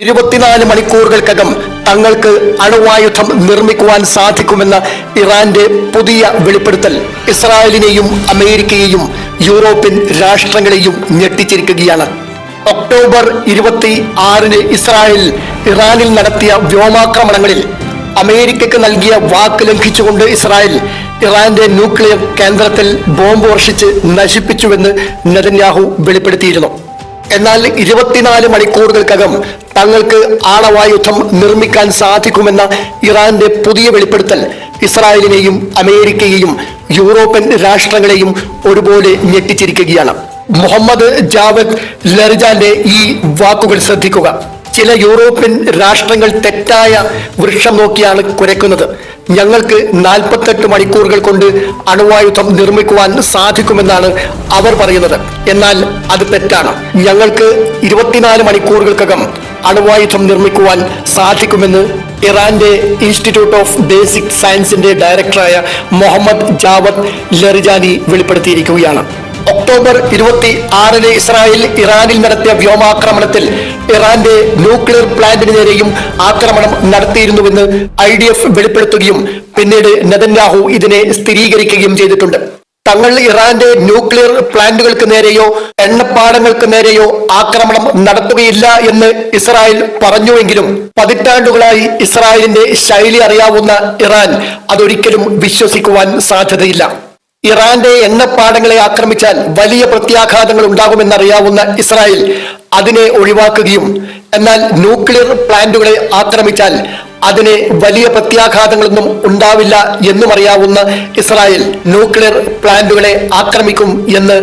ഇരുപത്തിനാല് മണിക്കൂറുകൾക്കകം തങ്ങൾക്ക് അണുവായുധം നിർമ്മിക്കുവാൻ സാധിക്കുമെന്ന ഇറാന്റെ പുതിയ വെളിപ്പെടുത്തൽ ഇസ്രായേലിനെയും അമേരിക്കയെയും യൂറോപ്യൻ രാഷ്ട്രങ്ങളെയും ഞെട്ടിച്ചിരിക്കുകയാണ്. ഒക്ടോബർ ഇരുപത്തി ആറിന് ഇസ്രായേൽ ഇറാനിൽ നടത്തിയ വ്യോമാക്രമണങ്ങളിൽ അമേരിക്കയ്ക്ക് നൽകിയ വാക്ക് ലംഘിച്ചുകൊണ്ട് ഇസ്രായേൽ ഇറാന്റെ ന്യൂക്ലിയർ കേന്ദ്രത്തിൽ ബോംബ് വർഷിച്ച് നശിപ്പിച്ചുവെന്ന് നെതന്യാഹു വെളിപ്പെടുത്തിയിരുന്നു. എന്നാൽ ഇരുപത്തിനാല് മണിക്കൂറുകൾക്കകം തങ്ങൾക്ക് ആണവായുധം നിർമ്മിക്കാൻ സാധിക്കുമെന്ന ഇറാന്റെ പുതിയ വെളിപ്പെടുത്തൽ ഇസ്രായേലിനെയും അമേരിക്കയെയും യൂറോപ്യൻ രാഷ്ട്രങ്ങളെയും ഒരുപോലെ ഞെട്ടിച്ചിരിക്കുകയാണ്. മുഹമ്മദ് ജാവദ് ലർജാന്റെ ഈ വാക്കുകൾ ശ്രദ്ധിക്കുക. ചില യൂറോപ്യൻ രാഷ്ട്രങ്ങൾ തെറ്റായ വൃക്ഷം നോക്കിയാണ് കുരയ്ക്കുന്നത്. ഞങ്ങൾക്ക് നാൽപ്പത്തെട്ട് മണിക്കൂറുകൾ കൊണ്ട് അണുവായുധം നിർമ്മിക്കുവാൻ സാധിക്കുമെന്നാണ് അവർ പറയുന്നത്. എന്നാൽ അത് തെറ്റാണ്. ഞങ്ങൾക്ക് ഇരുപത്തിനാല് മണിക്കൂറുകൾക്കകം അണുവായുധം നിർമ്മിക്കുവാൻ സാധിക്കുമെന്ന് ഇറാന്റെ ഇൻസ്റ്റിറ്റ്യൂട്ട് ഓഫ് ബേസിക് സയൻസിന്റെ ഡയറക്ടറായ മുഹമ്മദ് ജാവദ് ലറിജാനി വെളിപ്പെടുത്തിയിരിക്കുകയാണ്. ഒക്ടോബർ ഇരുപത്തി ആറിന് ഇസ്രായേൽ ഇറാനിൽ നടത്തിയ വ്യോമാക്രമണത്തിൽ ഇറാന്റെ ന്യൂക്ലിയർ പ്ലാന്റിന് നേരെയും ആക്രമണം നടത്തിയിരുന്നുവെന്ന് ഐ ഡി എഫ് വെളിപ്പെടുത്തുകയും പിന്നീട് നെതന്യാഹു ഇതിനെ സ്ഥിരീകരിക്കുകയും ചെയ്തിട്ടുണ്ട്. തങ്ങൾ ഇറാന്റെ ന്യൂക്ലിയർ പ്ലാന്റുകൾക്ക് നേരെയോ എണ്ണപ്പാടങ്ങൾക്ക് നേരെയോ ആക്രമണം നടത്തുകയില്ല എന്ന് ഇസ്രായേൽ പറഞ്ഞുവെങ്കിലും പതിറ്റാണ്ടുകളായി ഇസ്രായേലിന്റെ ശൈലി അറിയാവുന്ന ഇറാൻ അതൊരിക്കലും വിശ്വസിക്കുവാൻ സാധ്യതയില്ല. ഇറാന്റെ എണ്ണപ്പാടങ്ങളെ ആക്രമിച്ചാൽ വലിയ പ്രത്യാഘാതങ്ങൾ ഉണ്ടാകുമെന്നറിയാവുന്ന ഇസ്രായേൽ അതിനെ ഒഴിവാക്കുകയും എന്നാൽ ന്യൂക്ലിയർ പ്ലാന്റുകളെ ആക്രമിച്ചാൽ അതിന് വലിയ പ്രത്യാഘാതങ്ങളൊന്നും ഉണ്ടാവില്ല എന്നും അറിയാവുന്ന ഇസ്രായേൽ ന്യൂക്ലിയർ പ്ലാന്റുകളെ ആക്രമിക്കും എന്ന്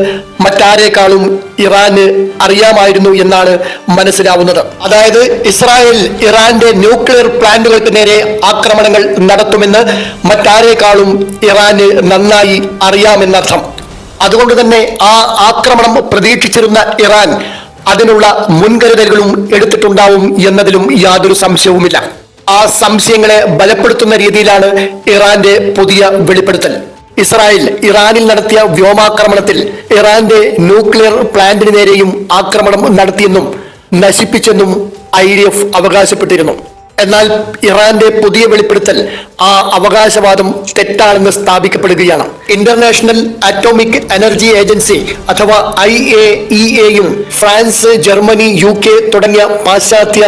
മറ്റാരേക്കാളും ഇറാന് അറിയാമായിരുന്നു എന്നാണ് മനസ്സിലാവുന്നത്. അതായത് ഇസ്രായേൽ ഇറാന്റെ ന്യൂക്ലിയർ പ്ലാന്റുകൾക്ക് നേരെ ആക്രമണങ്ങൾ നടത്തുമെന്ന് മറ്റാരേക്കാളും ഇറാന് നന്നായി അറിയാമെന്നർത്ഥം. അതുകൊണ്ട് തന്നെ ആ ആക്രമണം പ്രതീക്ഷിച്ചിരുന്ന ഇറാൻ അതിനുള്ള മുൻകരുതലുകളും എടുത്തിട്ടുണ്ടാവും എന്നതിലും യാതൊരു സംശയവുമില്ല. ആ സംശയങ്ങളെ ബലപ്പെടുത്തുന്ന രീതിയിലാണ് ഇറാന്റെ പുതിയ വെളിപ്പെടുത്തൽ. ഇസ്രായേൽ ഇറാനിൽ നടത്തിയ വ്യോമാക്രമണത്തിൽ ഇറാന്റെ ന്യൂക്ലിയർ പ്ലാന്റിന് നേരെയും ആക്രമണം നടത്തിയെന്നും നശിപ്പിച്ചെന്നും ഐ അവകാശപ്പെട്ടിരുന്നു. എന്നാൽ ഇറാന്റെ പുതിയ വെളിപ്പെടുത്തൽ ആ അവകാശവാദം തെറ്റാണെന്ന് സ്ഥാപിക്കപ്പെടുകയാണ്. ഇന്റർനാഷണൽ അറ്റോമിക് എനർജി ഏജൻസി അഥവാ ഐ എ ഇ എയും ഫ്രാൻസ് ജർമ്മനി യു കെ തുടങ്ങിയ പാശ്ചാത്യ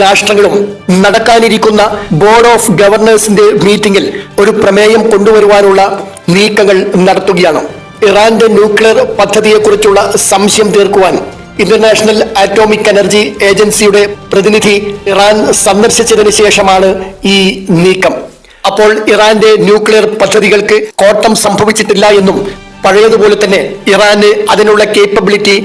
രാഷ്ട്രങ്ങളും നടക്കാനിരിക്കുന്ന ബോർഡ് ഓഫ് ഗവർണേഴ്സിന്റെ മീറ്റിംഗിൽ ഒരു പ്രമേയം കൊണ്ടുവരുവാനുള്ള നീക്കങ്ങൾ നടത്തുകയാണ്. ഇറാന്റെ ന്യൂക്ലിയർ പദ്ധതിയെക്കുറിച്ചുള്ള സംശയം തീർക്കുവാൻ ഇന്റർനാഷണൽ ആറ്റോമിക് എനർജി ഏജൻസിയുടെ പ്രതിനിധി ഇറാൻ സന്ദർശിച്ചതിന് ശേഷമാണ് ഈ നീക്കം. അപ്പോൾ ഇറാന്റെ ന്യൂക്ലിയർ പദ്ധതികൾക്ക് കോട്ടം സംഭവിച്ചിട്ടില്ല എന്നും പഴയതുപോലെ തന്നെ ഇറാന് അതിനുള്ള കേപ്പബിലിറ്റി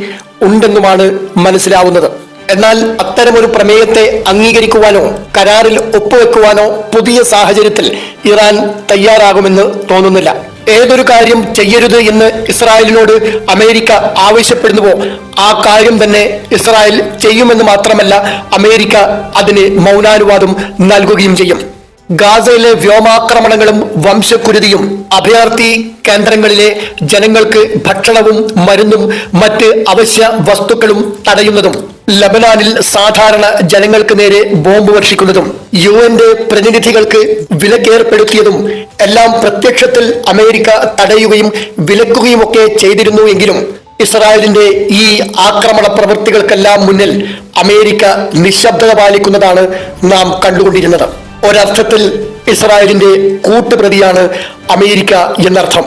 ഉണ്ടെന്നുമാണ് മനസ്സിലാവുന്നത്. എന്നാൽ അത്തരമൊരു പ്രമേയത്തെ അംഗീകരിക്കുവാനോ കരാറിൽ ഒപ്പുവെക്കുവാനോ പുതിയ സാഹചര്യത്തിൽ ഇറാൻ തയ്യാറാകുമെന്ന് തോന്നുന്നില്ല. ഏതൊരു കാര്യം ചെയ്യരുത് എന്ന് ഇസ്രായേലിനോട് അമേരിക്ക ആവശ്യപ്പെടുന്നുവോ ആ കാര്യം തന്നെ ഇസ്രായേൽ ചെയ്യുമെന്ന് മാത്രമല്ല അമേരിക്ക അതിന് മൗനാനുവാദം നൽകുകയും ചെയ്യും. ഗാസയിലെ വ്യോമാക്രമണങ്ങളും വംശക്കുരുതിയും അഭയാർത്ഥി കേന്ദ്രങ്ങളിലെ ജനങ്ങൾക്ക് ഭക്ഷണവും മരുന്നും മറ്റ് അവശ്യ വസ്തുക്കളും തടയുന്നതും ലബനാനിൽ സാധാരണ ജനങ്ങൾക്ക് നേരെ ബോംബ് വർഷിക്കുന്നതും യു എന്റെ പ്രതിനിധികൾക്ക് വിലക്കേർപ്പെടുത്തിയതും എല്ലാം പ്രത്യക്ഷത്തിൽ അമേരിക്ക തടയുകയും വിലക്കുകയും ഒക്കെ ചെയ്തിരുന്നു എങ്കിലും ഇസ്രായേലിന്റെ ഈ ആക്രമണ പ്രവൃത്തികൾക്കെല്ലാം മുന്നിൽ അമേരിക്ക നിശബ്ദത പാലിക്കുന്നതാണ് നാം കണ്ടുകൊണ്ടിരുന്നത്. ഒരർത്ഥത്തിൽ ഇസ്രായേലിന്റെ കൂട്ടുപ്രതിയാണ് അമേരിക്ക എന്നർത്ഥം.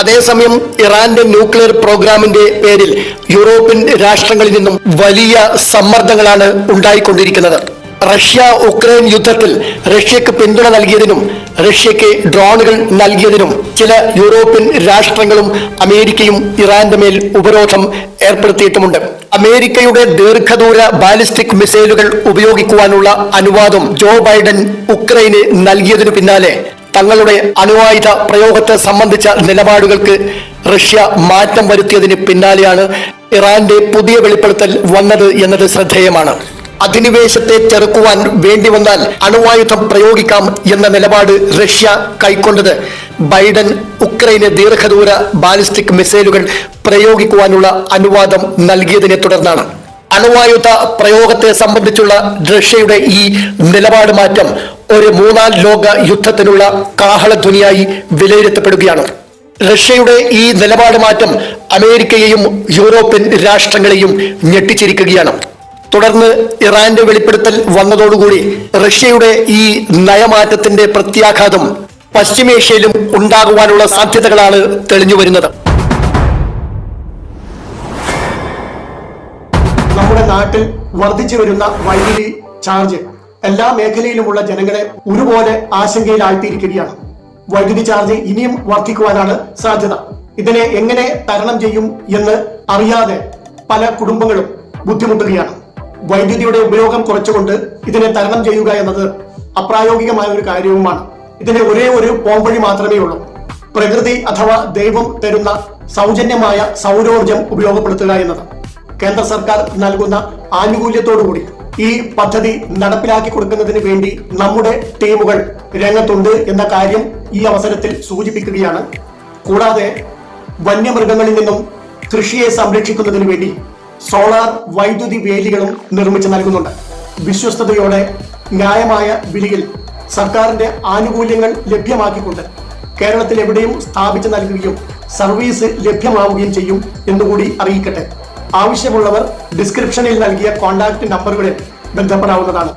അതേസമയം ഇറാന്റെ ന്യൂക്ലിയർ പ്രോഗ്രാമിന്റെ പേരിൽ യൂറോപ്യൻ രാഷ്ട്രങ്ങളിൽ നിന്നും വലിയ സമ്മർദ്ദങ്ങളാണ് ഉണ്ടായിക്കൊണ്ടിരിക്കുന്നത്. റഷ്യ ഉക്രൈൻ യുദ്ധത്തിൽ റഷ്യക്ക് പിന്തുണ നൽകിയതിനും റഷ്യക്ക് ഡ്രോണുകൾ നൽകിയതിനും ചില യൂറോപ്യൻ രാഷ്ട്രങ്ങളും അമേരിക്കയും ഇറാന്റെ മേൽ ഉപരോധം ഏർപ്പെടുത്തിയിട്ടുമുണ്ട്. അമേരിക്കയുടെ ദീർഘദൂര ബാലിസ്റ്റിക് മിസൈലുകൾ ഉപയോഗിക്കുവാനുള്ള അനുവാദം ജോ ബൈഡൻ ഉക്രൈന് നൽകിയതിനു പിന്നാലെ തങ്ങളുടെ അണുവായുധ പ്രയോഗത്തെ സംബന്ധിച്ച നിലപാടുകൾക്ക് റഷ്യ മാറ്റം വരുത്തിയതിന് പിന്നാലെയാണ് ഇറാന്റെ പുതിയ വെളിപ്പെടുത്തൽ വന്നത് എന്നത് ശ്രദ്ധേയമാണ്. അധിനിവേശത്തെ ചെറുക്കുവാൻ വേണ്ടി വന്നാൽ അണുവായുധം പ്രയോഗിക്കാം എന്ന നിലപാട് റഷ്യ കൈക്കൊണ്ടത്. ബൈഡൻ ഉക്രൈന് ദീർഘദൂര ബാലിസ്റ്റിക് മിസൈലുകൾ പ്രയോഗിക്കുവാനുള്ള അനുവാദം നൽകിയതിനെ തുടർന്നാണ്. അണുവായുധ പ്രയോഗത്തെ സംബന്ധിച്ചുള്ള റഷ്യയുടെ ഈ നിലപാട് മാറ്റം ഒരു മൂന്നാം ലോക യുദ്ധത്തിനുള്ള കാഹളധ്വനിയായി വിലയിരുത്തപ്പെടുകയാണ്. റഷ്യയുടെ ഈ നിലപാട് മാറ്റം അമേരിക്കയെയും യൂറോപ്യൻ രാഷ്ട്രങ്ങളെയും ഞെട്ടിച്ചിരിക്കുകയാണ്. തുടർന്ന് ഇറാന്റെ വെളിപ്പെടുത്തൽ വന്നതോടുകൂടി റഷ്യയുടെ ഈ നയമാറ്റത്തിന്റെ പ്രത്യാഘാതം പശ്ചിമേഷ്യയിലും ഉണ്ടാകുവാനുള്ള സാധ്യതകളാണ് തെളിഞ്ഞു വരുന്നത്. നമ്മുടെ നാട്ടിൽ വർദ്ധിച്ചു വരുന്ന വൈദ്യുതി ചാർജ് എല്ലാ മേഖലയിലുമുള്ള ജനങ്ങളെ ഒരുപോലെ ആശങ്കയിലാഴ്ത്തിയിരിക്കുകയാണ്. വൈദ്യുതി ചാർജ് ഇനിയും വർദ്ധിക്കുവാനാണ് സാധ്യത. ഇതിനെ എങ്ങനെ തരണം ചെയ്യും എന്ന് അറിയാതെ പല കുടുംബങ്ങളും ബുദ്ധിമുട്ടുകയാണ്. വൈദ്യുതിയുടെ ഉപയോഗം കുറച്ചുകൊണ്ട് ഇതിനെ തരണം ചെയ്യുക എന്നത് അപ്രായോഗികമായ ഒരു കാര്യവുമാണ്. ഇതിന് ഒരേ ഒരു പോംവഴി മാത്രമേ ഉള്ളൂ. പ്രകൃതി അഥവാ ദൈവം തരുന്ന സൗജന്യമായ സൗരോർജം ഉപയോഗപ്പെടുത്തുക എന്നത്. കേന്ദ്ര സർക്കാർ നൽകുന്ന ആനുകൂല്യത്തോടുകൂടി ഈ പദ്ധതി നടപ്പിലാക്കി കൊടുക്കുന്നതിന് വേണ്ടി നമ്മുടെ ടീമുകൾ രംഗത്തുണ്ട് എന്ന കാര്യം ഈ അവസരത്തിൽ സൂചിപ്പിക്കുകയാണ്. കൂടാതെ വന്യമൃഗങ്ങളിൽ നിന്നും കൃഷിയെ സംരക്ഷിക്കുന്നതിന് വേണ്ടി സോളാർ വൈദ്യുതി വേലികളും നിർമ്മിച്ചു നൽകുന്നുണ്ട്. വിശ്വസ്തയോടെ ന്യായമായ വിലയിൽ സർക്കാരിന്റെ ആനുകൂല്യങ്ങൾ ലഭ്യമാക്കിക്കൊണ്ട് കേരളത്തിൽ എവിടെയും സ്ഥാപിച്ചു നൽകുകയും സർവീസ് ലഭ്യമാവുകയും ചെയ്യും എന്നുകൂടി അറിയിക്കട്ടെ. ആവശ്യമുള്ളവർ ഡിസ്ക്രിപ്ഷനിൽ നൽകിയ കോൺടാക്ട് നമ്പറുകളിൽ ബന്ധപ്പെടാവുന്നതാണ്.